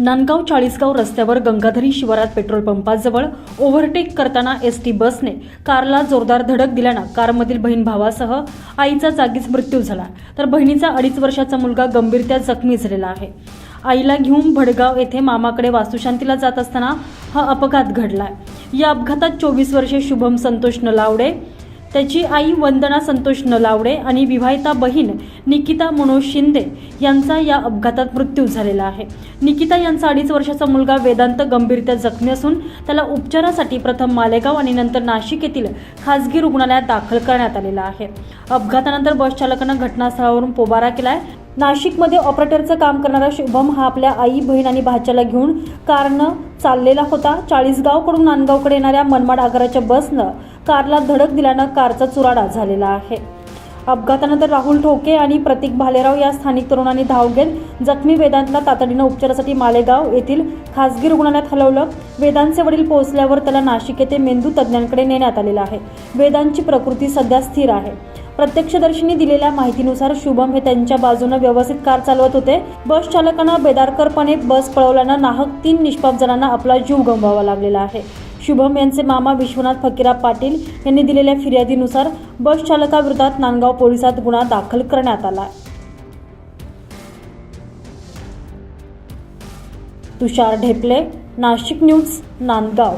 नांदगाव चाळीसगाव रस्त्यावर गंगाधरी शिवारात पेट्रोल पंपाजवळ ओव्हरटेक करताना एस टी बसने कारला जोरदार धडक दिल्यानं कारमधील बहीण भावासह आईचा जागीच मृत्यू झाला. तर बहिणीचा अडीच वर्षाचा मुलगा गंभीरत्या जखमी झालेला आहे. आईला घेऊन भडगाव येथे मामाकडे वास्तुशांतीला जात असताना हा अपघात घडला या अपघातात चोवीस वर्षे शुभम संतोष नलावडे त्याची आई वंदना संतोष नलावडे आणि विवाहिता बहीण निकिता मनोज शिंदे यांचा या अपघातात मृत्यू झालेला आहे. निकिता यांचा अडीच वर्षाचा मुलगा वेदांत गंभीरत्या जखमी असून त्याला उपचारासाठी प्रथम मालेगाव आणि नंतर नाशिक येथील खासगी रुग्णालयात दाखल करण्यात आलेला आहे. अपघातानंतर बस चालकानं घटनास्थळावरून पोबारा केला आहे नाशिकमध्ये ऑपरेटरचं काम करणारा शुभम हा आपल्या आई बहीण आणि भाच्याला घेऊन कारनं चाललेला होता. चाळीसगावकडून नांदगावकडे येणाऱ्या मनमाड आगाराच्या बसनं कारला धडक दिल्यानं कारचा चुराडा झालेला आहे. अपघातानंतर राहुल ठोके आणि प्रतीक भालेराव या स्थानिक तरुणांनी धाव घेत जखमी वेदांतला तातडीनं उपचारासाठी मालेगाव येथील खासगी रुग्णालयात हलवलं. वेदांतचे वडील पोहोचल्यावर त्याला नाशिक येथे मेंदू तज्ज्ञांकडे नेण्यात आलेलं आहे. वेदांतची प्रकृती सध्या स्थिर आहे. प्रत्यक्षदर्शींनी दिलेल्या माहितीनुसार शुभम हे त्यांच्या बाजूने व्यवस्थित कार चालवत होते. बस चालकांना बेदारकरपणे बस पळवल्यानं नाहक तीन निष्पाप जणांना आपला जीव गमवावा लागलेला आहे. शुभम यांचे मामा विश्वनाथ फकीरा पाटील यांनी दिलेल्या फिर्यादीनुसार बस चालकाविरोधात नांदगाव पोलिसात गुन्हा दाखल करण्यात आला. तुषार ढेपले नाशिक न्यूज नांदगाव.